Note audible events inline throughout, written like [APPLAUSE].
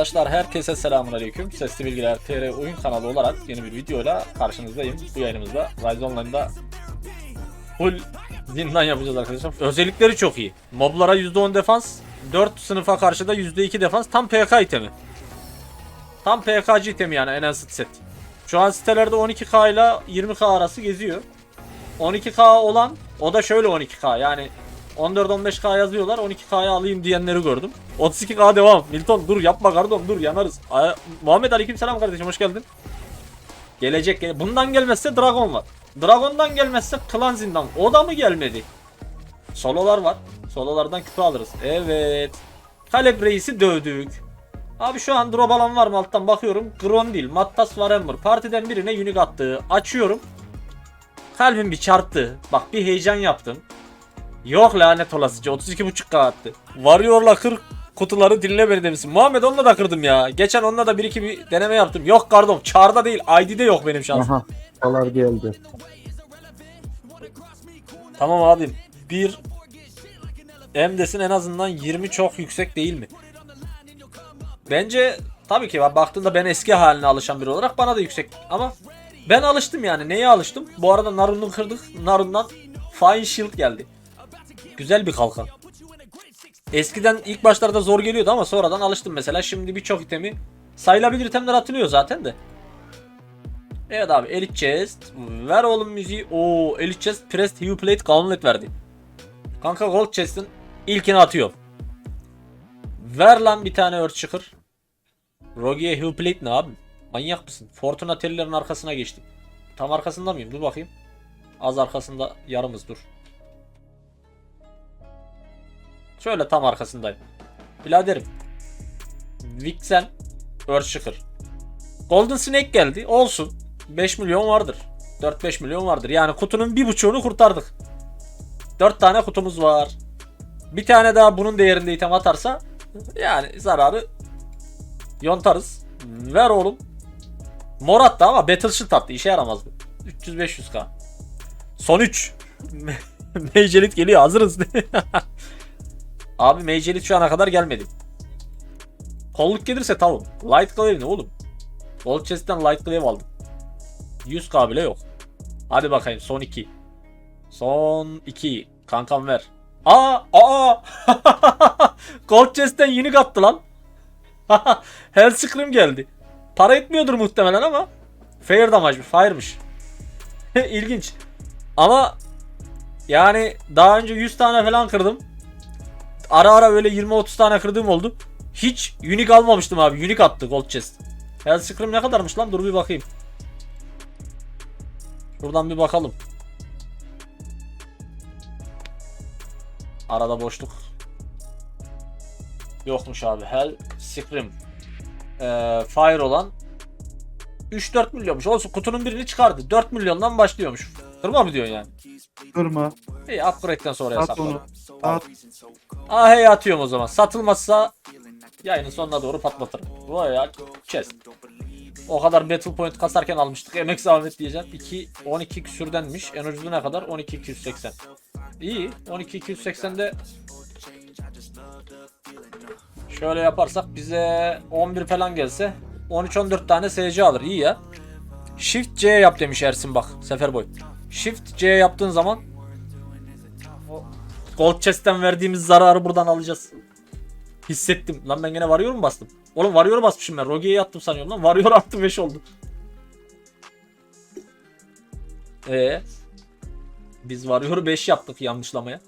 Arkadaşlar herkese selamünaleyküm. Sesli Bilgiler TR oyun kanalı olarak yeni bir videoyla karşınızdayım. Bu yayınımızda Rise Online'da full zindan yapacağız arkadaşlar. Özellikleri çok iyi. Moblara %10 defans, 4 sınıfa karşı da %2 defans. Tam PK itemi. Tam PKC itemi yani enhanced set. Şu an sitelerde 12K ile 20K arası geziyor. 12K olan o da şöyle 12K yani 14-15K yazıyorlar 12K'ya alayım diyenleri gördüm. 32K devam. Milton dur yapma kardeşim dur yanarız. Ay- Muhammed Aleyküm selam kardeşim hoş geldin. Gelecek gele- bundan gelmezse Dragon var. Dragon'dan gelmezse Klan Zindan. O da mı gelmedi? Sololar var. Sololardan küpe alırız. Evet. Kalep Reis'i dövdük. Abi şu an drop alan var mı alttan bakıyorum. Grondil, Mattas Warhammer. Partiden birine unique attı. Açıyorum. Kalbim bir çarptı. Bak bir heyecan yaptım. Yok lanet olasıca 32.5k attı. Varıyor'la kır kutuları dinle beni demişsin. Muhammed onunla da kırdım ya. Geçen onunla da bir iki bir deneme yaptım. Yok kardom çarda değil ID'de yok benim şansım. Aha. Dolar geldi. Tamam abim. Bir M'desin en azından 20 çok yüksek değil mi? Bence tabii ki bak baktığında ben eski haline alışan biri olarak bana da yüksek ama ben alıştım yani. Neye alıştım? Bu arada Narun'u kırdık. Narun'dan Fine Shield geldi. Güzel bir kalkan. Eskiden ilk başlarda zor geliyordu ama sonradan alıştım mesela. Şimdi birçok itemi sayılabilir itemler atılıyor zaten de. Evet abi Elite Chest. Ver oğlum müziği. Oo Elite Chest Pressed Heavy Plate Gauntlet verdi. Kanka Gold Chest'in ilkini atıyorum. Ver lan bir tane Earth çıkır. Rogi'ye Heavy Plate ne abi? Manyak mısın? Fortuna Teller'in arkasına geçtim. Tam arkasında mıyım? Dur bakayım. Az arkasında yarımız dur. Şöyle tam arkasındayım. Biraderim. Vixen Earth çıkır. Golden Snake geldi. Olsun. 5 milyon vardır. 4-5 milyon vardır. Yani kutunun bir buçuğunu kurtardık. 4 tane kutumuz var. Bir tane daha bunun değerinde item atarsa yani zararı yontarız. Ver oğlum. Mor attı ama Battle Shield attı. İşe yaramaz bu. 300-500k. Son 3. [LAUGHS] Magelit geliyor. Hazırız. [LAUGHS] Abi Magelit şu ana kadar gelmedi. Kolluk gelirse tamam. Light Glaive ne oğlum? Gold Chest'ten Light Glaive aldım. 100k bile yok. Hadi bakayım son 2. Son 2. Kankam ver. Aa! Aa! [LAUGHS] Gold Chest'ten unique attı lan. [LAUGHS] Hell Scream geldi. Para etmiyordur muhtemelen ama fair damage'mış, fire'mış. [LAUGHS] İlginç. Ama yani daha önce 100 tane falan kırdım. Ara ara böyle 20-30 tane kırdığım oldu. Hiç unique almamıştım abi. Unique attı Gold Chest. Hell Scream ne kadarmış lan? Dur bir bakayım. Buradan bir bakalım. Arada boşluk. Yokmuş abi. Hell Scream. Ee, Fire olan 3-4 milyonmuş. Olsun kutunun birini çıkardı. 4 milyondan başlıyormuş. Kırma mı diyorsun yani? Kırma. İyi upgrade'den sonra At hesapladım. onu. At. Ah hey atıyorum o zaman. Satılmazsa yayının sonuna doğru patlatırım. Vay ya chest. O kadar battle point kasarken almıştık. Emek zahmet diyeceğim. 2 12 küsürdenmiş. En ucuzu ne kadar? 12 280. İyi. 12 280'de şöyle yaparsak bize 11 falan gelse 13 14 tane SC alır. İyi ya. Shift C yap demiş Ersin bak. Seferboy. Shift C yaptığın zaman Gold Chest'ten verdiğimiz zararı buradan alacağız. Hissettim. Lan ben gene varıyor mu bastım? Oğlum varıyor basmışım ben. Rogi'ye attım sanıyorum lan. Varıyor [LAUGHS] attım 5 oldu. Ee, biz varıyor 5 yaptık yanlışlamaya.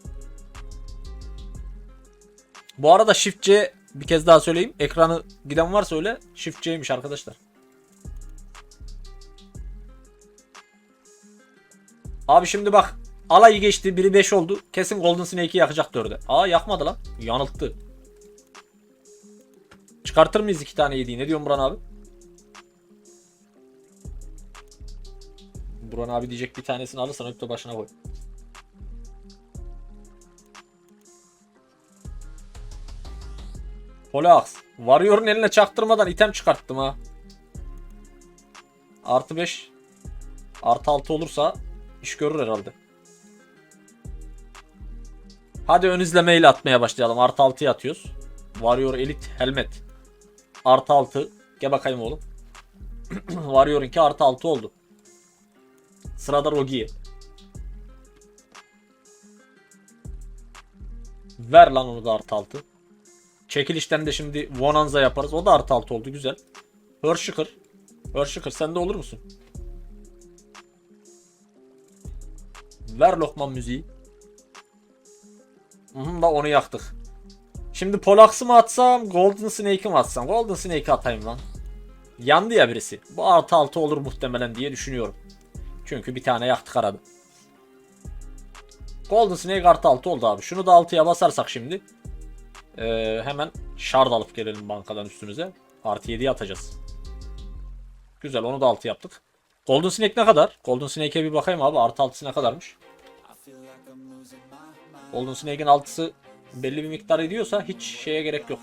Bu arada Shift C bir kez daha söyleyeyim. Ekranı giden varsa öyle Shift C'ymiş arkadaşlar. Abi şimdi bak. Alayı geçti. Biri 5 oldu. Kesin Golden Snake'i yakacak 4'e. Aa yakmadı lan. Yanılttı. Çıkartır mıyız iki tane yediği? Ne diyorsun Buran abi? Buran abi diyecek bir tanesini alırsan öpte başına koy. Polax. Warrior'un eline çaktırmadan item çıkarttım ha. Artı 5. Artı 6 olursa iş görür herhalde. Hadi ön izlemeyle atmaya başlayalım. Artı 6'ya atıyoruz. Warrior Elite Helmet. artı 6. Gel bakayım oğlum. [CLEARS THROAT] Warrior'unki artı 6 oldu. Sırada Rogi'ye. Ver lan onu da artı 6. Çekilişten de şimdi Bonanza yaparız. O da artı 6 oldu güzel. Hörşıkır. Hörşıkır sen de olur musun? Ver Lokman müziği. Hı da onu yaktık. Şimdi Polax'ı mı atsam, Golden Snake'i mi atsam? Golden Snake'i atayım lan. Yandı ya birisi. Bu artı 6 olur muhtemelen diye düşünüyorum. Çünkü bir tane yaktık arada. Golden Snake artı 6 oldu abi. Şunu da 6'ya basarsak şimdi. Ee, hemen shard alıp gelelim bankadan üstümüze. Artı 7'ye atacağız. Güzel onu da 6 yaptık. Golden Snake ne kadar? Golden Snake'e bir bakayım abi. Artı 6'sı ne kadarmış? Golden Snake'in 6'sı belli bir miktar ediyorsa hiç şeye gerek yok.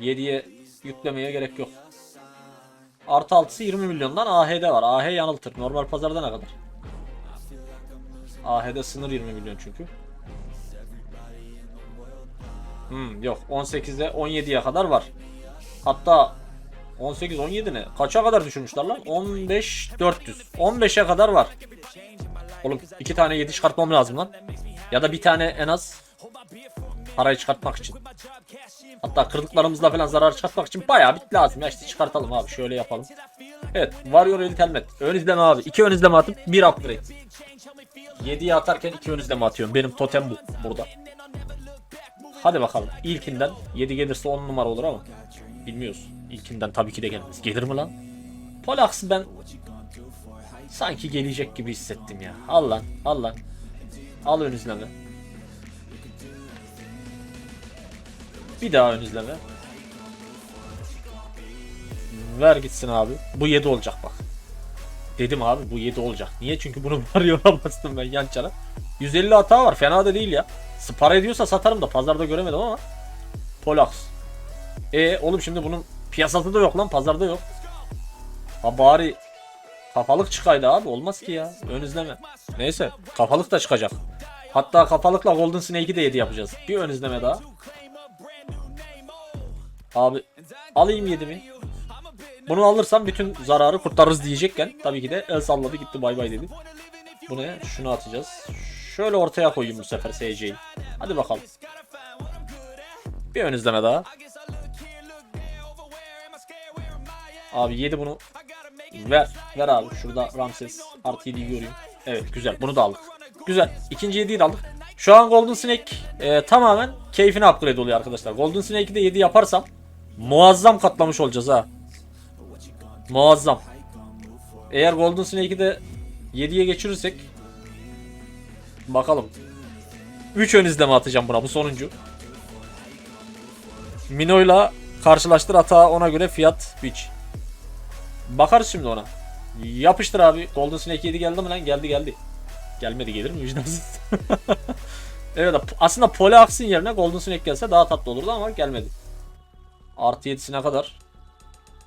7'ye yüklemeye gerek yok. Artı 6'sı 20 milyondan AH'de var. AH yanıltır. Normal pazarda ne kadar? AH'de sınır 20 milyon çünkü. Hmm, yok 18'de 17'ye kadar var. Hatta 18 17 ne? Kaça kadar düşürmüşler lan? 15 400. 15'e kadar var. Oğlum iki tane 7 çıkartmam lazım lan. Ya da bir tane en az parayı çıkartmak için. Hatta kırdıklarımızla falan zarar çıkartmak için bayağı bit lazım ya işte çıkartalım abi şöyle yapalım. Evet Warrior Elite Helmet. Ön izleme abi. İki ön izleme atıp bir upgrade. 7'ye atarken iki ön izleme atıyorum. Benim totem bu burada. Hadi bakalım. İlkinden 7 gelirse 10 numara olur ama bilmiyoruz. İlkinden tabii ki de gelmez. Gelir mi lan? Polax'ı ben sanki gelecek gibi hissettim ya. Al lan, al lan. Al ön izleme. Bir daha ön izleme. Ver gitsin abi. Bu 7 olacak bak. Dedim abi bu 7 olacak. Niye? Çünkü bunu [LAUGHS] varıyor'a bastım ben yan çana. 150 hata var. Fena da değil ya. Para ediyorsa satarım da pazarda göremedim ama. Polax. E oğlum şimdi bunun piyasası da yok lan pazarda yok. Ha bari kafalık çıkaydı abi olmaz ki ya. Ön izleme. Neyse kafalık da çıkacak. Hatta kafalıkla Golden Snake'i de 7 yapacağız. Bir ön izleme daha. Abi alayım 7 mi? Bunu alırsam bütün zararı kurtarırız diyecekken tabii ki de el salladı gitti bay bay dedi. Bu ne? Şunu atacağız. Şöyle ortaya koyayım bu sefer SC'yi. Hadi bakalım. Bir ön izleme daha. Abi 7 bunu ver. Ver abi. Şurada Ramses artı 7'yi göreyim. Evet güzel. Bunu da aldık. Güzel. İkinci 7'yi de aldık. Şu an Golden Snake e, tamamen keyfine upgrade oluyor arkadaşlar. Golden Snake'i de 7 yaparsam muazzam katlamış olacağız ha. Muazzam. Eğer Golden Snake'i de 7'ye geçirirsek bakalım. 3 ön izleme atacağım buna bu sonuncu. Mino'yla karşılaştır hata ona göre fiyat biç. Bakarız şimdi ona. Yapıştır abi. Golden Snake 7 geldi mi lan? Geldi geldi. Gelmedi gelir mi vicdansız? [LAUGHS] evet aslında Polax'ın yerine Golden Snake gelse daha tatlı olurdu ama gelmedi. Artı 7'sine kadar.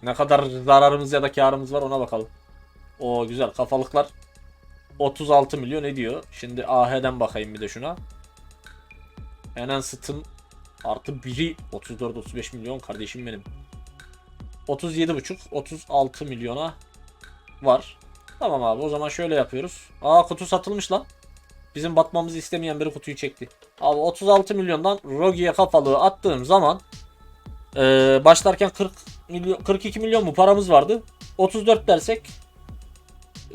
Ne kadar zararımız ya da karımız var ona bakalım. O güzel kafalıklar 36 milyon ediyor. Şimdi AH'den bakayım bir de şuna. Enhanced'ın artı 1'i 34-35 milyon kardeşim benim. 37,5 36 milyona var. Tamam abi o zaman şöyle yapıyoruz. Aa kutu satılmış lan. Bizim batmamızı istemeyen biri kutuyu çekti. Abi 36 milyondan Rogi'ye kafalığı attığım zaman ee, başlarken 40 milyon 42 milyon mu paramız vardı. 34 dersek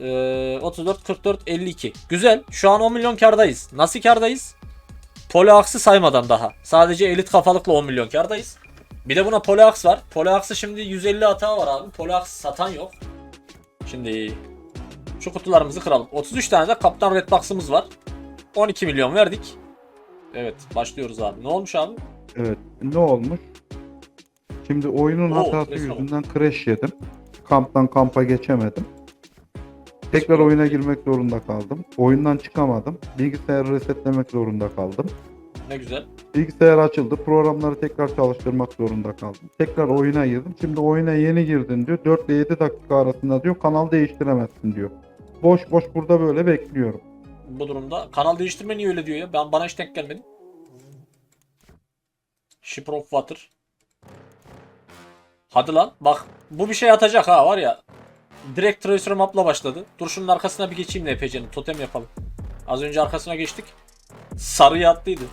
ee, 34 44 52. Güzel. Şu an 10 milyon kardayız. Nasıl kardayız? Poloax'ı saymadan daha. Sadece elit kafalıkla 10 milyon kardayız. Bir de buna Poloax var. Poloax'ı şimdi 150 hata var abi. Poloax satan yok. Şimdi şu kutularımızı kıralım. 33 tane de Kaptan Red Box'ımız var. 12 milyon verdik. Evet başlıyoruz abi. Ne olmuş abi? Evet. Ne olmuş? Şimdi oyunun Oo, hatası resmen yüzünden crash yedim. Kamptan kampa geçemedim. Tekrar oyuna girmek zorunda kaldım. Oyundan çıkamadım. Bilgisayarı resetlemek zorunda kaldım. Ne güzel. Bilgisayar açıldı. Programları tekrar çalıştırmak zorunda kaldım. Tekrar oyuna girdim. Şimdi oyuna yeni girdin diyor. 4 ile 7 dakika arasında diyor kanal değiştiremezsin diyor. Boş boş burada böyle bekliyorum. Bu durumda kanal değiştirme niye öyle diyor ya? Ben bana hiç denk gelmedi. Ship of Water. Hadi lan bak bu bir şey atacak ha var ya. Direkt Tracer Map'la başladı. Dur şunun arkasına bir geçeyim NPC'nin totem yapalım. Az önce arkasına geçtik. Sarıya attıydı.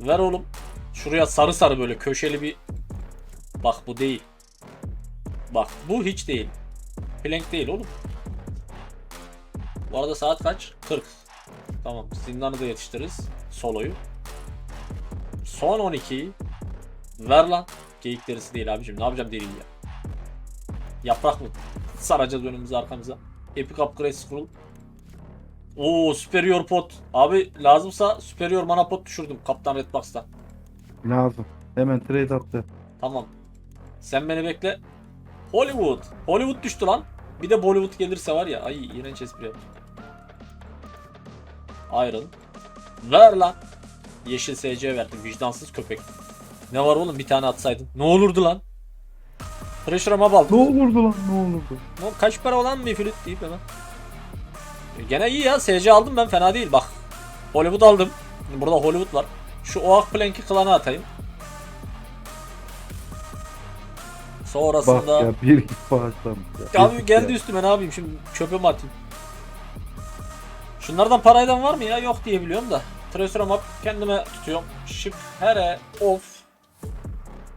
Ver oğlum. Şuraya sarı sarı böyle köşeli bir... Bak bu değil. Bak bu hiç değil. Plank değil oğlum. Bu arada saat kaç? 40. Tamam zindanı da yetiştiririz. Soloyu. Son 12'yi. Ver lan. Geyik derisi değil abicim. Ne yapacağım deriyi ya? Yaprak mı? Saracağız önümüze arkamıza. Epic Upgrade Scroll. Oo Superior Pot. Abi lazımsa Superior Mana Pot düşürdüm Kaptan Redbox'tan. Lazım. Hemen trade attı. Tamam. Sen beni bekle. Hollywood. Hollywood düştü lan. Bir de Bollywood gelirse var ya. Ay iğrenç espri yaptım. Iron. Ver lan. Yeşil SC verdim. Vicdansız köpek. Ne var oğlum bir tane atsaydın. Ne olurdu lan? Treasure'a mob aldım. Ne olurdu lan ne olurdu? Lan kaç para olan bir flüt deyip hemen. Gene iyi ya. SC aldım ben fena değil bak. Hollywood aldım. Burada Hollywood var. Şu Oak Plank'i klana atayım. Bak Sonrasında... ya bir git bağışlamış ya. Abi geldi ya. üstüme ne yapayım şimdi çöpe mi atayım? Şunlardan paraydan var mı ya? Yok diye biliyorum da. Treasure map kendime tutuyorum. Ship here of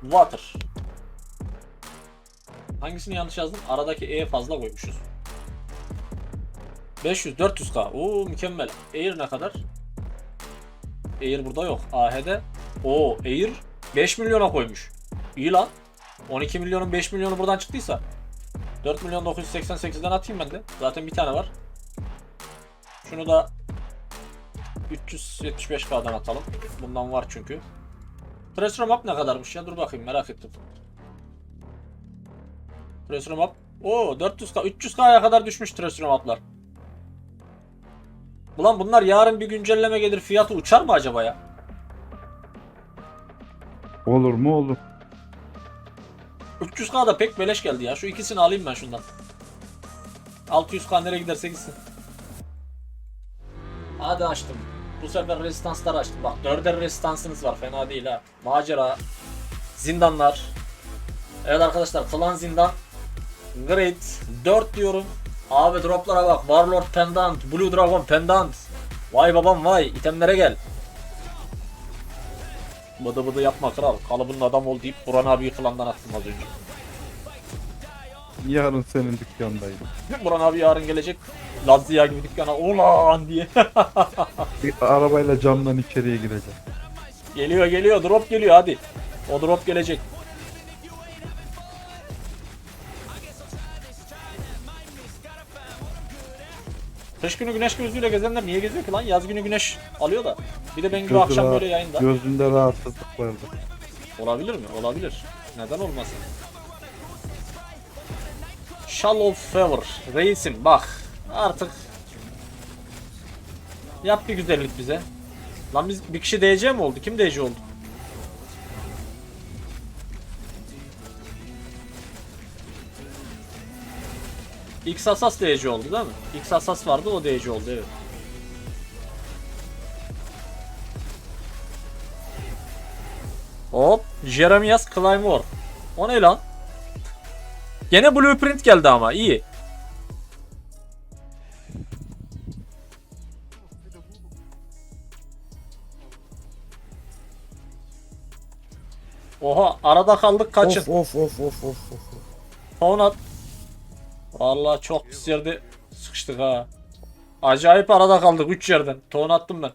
water. Hangisini yanlış yazdım? Aradaki E fazla koymuşuz. 500 400k. Oo mükemmel. Air ne kadar? Air burada yok. AH'de. Oo Air 5 milyona koymuş. İyi lan. 12 milyonun 5 milyonu buradan çıktıysa 4 milyon 988'den atayım ben de. Zaten bir tane var. Şunu da 375k'dan atalım. Bundan var çünkü. Treasure map ne kadarmış ya? Dur bakayım merak ettim. Treasure map. Oo 400k 300k'ya kadar düşmüş treasure maplar. Ulan bunlar yarın bir güncelleme gelir fiyatı uçar mı acaba ya? Olur mu olur. 300k da pek beleş geldi ya. Şu ikisini alayım ben şundan. 600k nereye giderse gitsin. Hadi açtım. Bu sefer resistanslar açtım. Bak dörder resistansınız var. Fena değil ha. Macera. Zindanlar. Evet arkadaşlar klan zindan. Great. 4 diyorum. Abi droplara bak. Warlord Pendant. Blue Dragon Pendant. Vay babam vay. itemlere gel. Bıdı bıdı yapma kral. Kalıbının adam ol deyip Buran abiyi klandan attım az önce. Yarın senin dükkandaydım. Buran abi yarın gelecek. Lazia gibi dükkana ulan diye. [LAUGHS] Bir arabayla camdan içeriye girecek. geliyor geliyor drop geliyor hadi. O drop gelecek. Kış günü güneş gözlüğüyle gezenler niye geziyor ki lan? Yaz günü güneş alıyor da. Bir de ben gibi Gözü akşam rahat- böyle yayında. Gözünde rahatsızlık vardı. Olabilir mi? Olabilir. Neden olmasın? Shallow Fever. Reisim bak. Artık yap bir güzellik bize. Lan biz bir kişi DC mi oldu? Kim DC oldu? X Asas DC oldu değil mi? X Asas vardı o DC oldu evet. Hop. Jeremias Claymore. O ne lan? Gene blueprint geldi ama iyi. Oha arada kaldık kaçın. Of of of of of of. Faun at. Vallahi çok pis yerde sıkıştık ha. Acayip arada kaldık 3 yerden. Ton attım ben.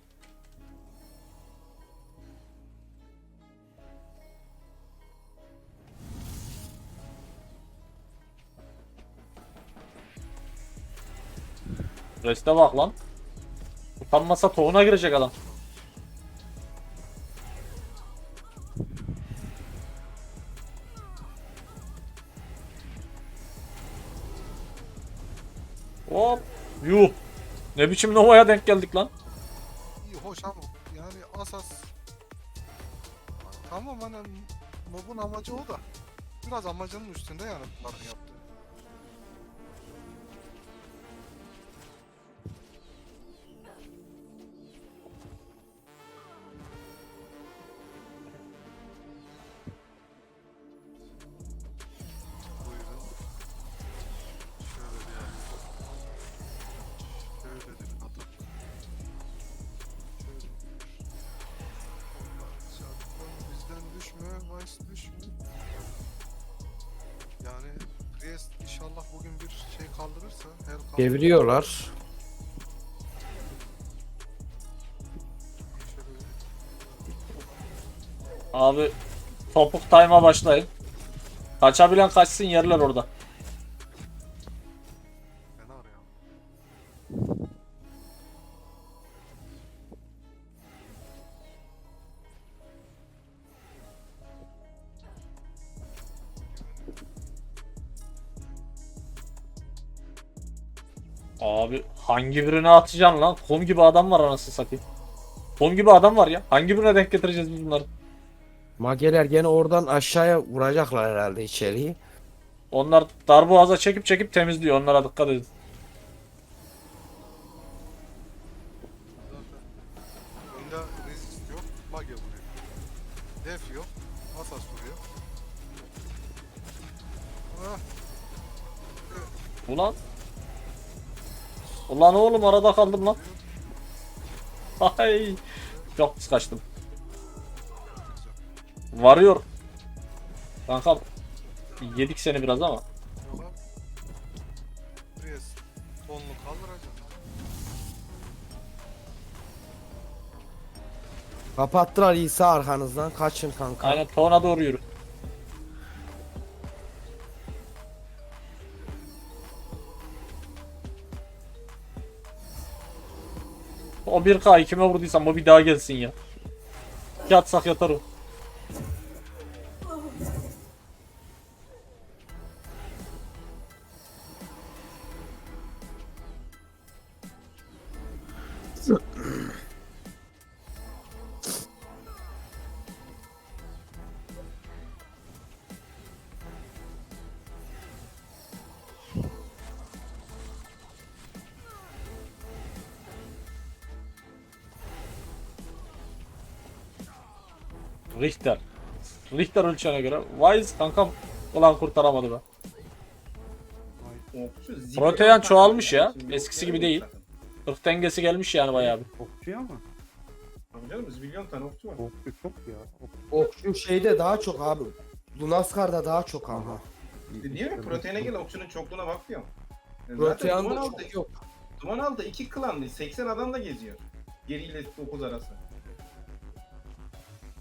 Reste bak lan. Utanmasa tohuna girecek adam. Ne biçim Nova'ya denk geldik lan. İyi hoş ama yani asas tamam hani mobun amacı o da biraz amacının üstünde yani bunların yaptığı. Priest düşmüyor. Yani Priest inşallah bugün bir şey kaldırırsa her kaldırırsa Deviriyorlar. Abi topuk time'a başlayın. Kaçabilen kaçsın yerler orada. Hangi birine atacaksın lan? Kum gibi adam var anasını satayım. Kum gibi adam var ya. Hangi birine denk getireceğiz biz bunları? Mageler gene oradan aşağıya vuracaklar herhalde içeriği. Onlar darboğaza çekip çekip temizliyor. Onlara dikkat edin. Önde resist yok, mage vuruyor. Def yok, asas vuruyor. Ah, Ulan. Ulan oğlum arada kaldım lan. Ay. Çok pis kaçtım. Varıyor. Kanka yedik seni biraz ama. tonlu kaldıracak. Kapattılar İsa arkanızdan. Kaçın kanka. Aynen tona doğru yürü. 1K kime vurduysam o bir daha gelsin ya. Yatsak yatar Richter. Richter ölçene göre. Wise kankam ulan kurtaramadı be. Protean çoğalmış ya. Eskisi gibi değil. Irk dengesi gelmiş yani bayağı bir. Okçuya mı? Tabii canım milyon tane okçu var. Okçu çok ya. Okçu şeyde daha çok abi. Lunaskar'da daha çok ama. İşte diyor ya proteine gel okçunun çokluğuna bak diyor. Duman aldı, çok yok. Duman aldı iki klan 80 adam da geziyor. Geriyle 9 arası.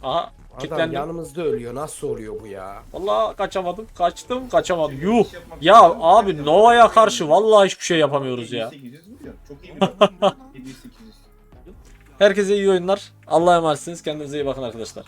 Aha Adam kilitlendim. yanımızda ölüyor. Nasıl oluyor bu ya? Vallahi kaçamadım. Kaçtım kaçamadım. Şimdi Yuh. yapmak Ya abi Nova'ya karşı vallahi hiçbir şey yapamıyoruz ya. 700-800 vuruyor. Çok iyi bir 700-800. [LAUGHS] Herkese iyi oyunlar. Allah'a emanetsiniz. Kendinize iyi bakın arkadaşlar.